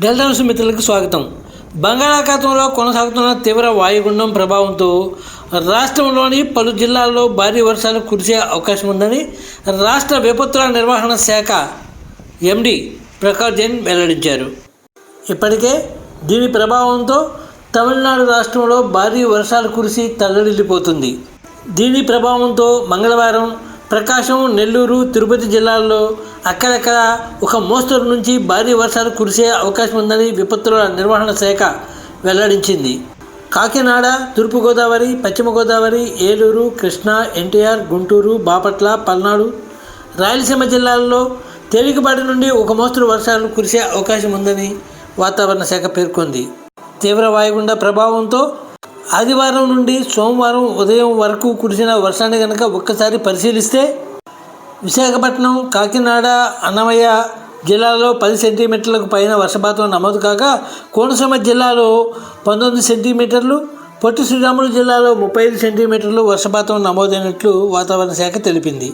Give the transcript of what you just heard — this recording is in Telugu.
డెల్టా న్యూస్ మిత్రులకు స్వాగతం. బంగాళాఖాతంలో కొనసాగుతున్న తీవ్ర వాయుగుండం ప్రభావంతో రాష్ట్రంలోని పలు జిల్లాల్లో భారీ వర్షాలు కురిసే అవకాశం ఉందని రాష్ట్ర విపత్తుల నిర్వహణ శాఖ ఎండి ప్రకాష్ జైన్ వెల్లడించారు. ఇప్పటికే దీని ప్రభావంతో తమిళనాడు రాష్ట్రంలో భారీ వర్షాలు కురిసి తల్లడిల్లిపోతుంది. దీని ప్రభావంతో మంగళవారం ప్రకాశం నెల్లూరు తిరుపతి జిల్లాల్లో అక్కడక్కడ ఒక మోస్తరు నుంచి భారీ వర్షాలు కురిసే అవకాశం ఉందని విపత్తుల నిర్వహణ శాఖ వెల్లడించింది. కాకినాడ తూర్పుగోదావరి పశ్చిమ గోదావరి ఏలూరు కృష్ణా ఎన్టీఆర్ గుంటూరు బాపట్ల పల్నాడు రాయలసీమ జిల్లాల్లో తేలికపాటి నుండి ఒక మోస్తరు వర్షాలు కురిసే అవకాశం ఉందని వాతావరణ శాఖ పేర్కొంది. తీవ్ర వాయుగుండ ప్రభావంతో ఆదివారం నుండి సోమవారం ఉదయం వరకు కురిసిన వర్షాన్ని కనుక ఒక్కసారి పరిశీలిస్తే విశాఖపట్నం కాకినాడ అన్నమయ్య జిల్లాలో పది సెంటీమీటర్లకు పైన వర్షపాతం నమోదు కాగా కోనసీమ జిల్లాలో పంతొమ్మిది సెంటీమీటర్లు పొట్టి శ్రీరాములు జిల్లాలో ముప్పై ఐదు సెంటీమీటర్లు వర్షపాతం నమోదైనట్లు వాతావరణ శాఖ తెలిపింది.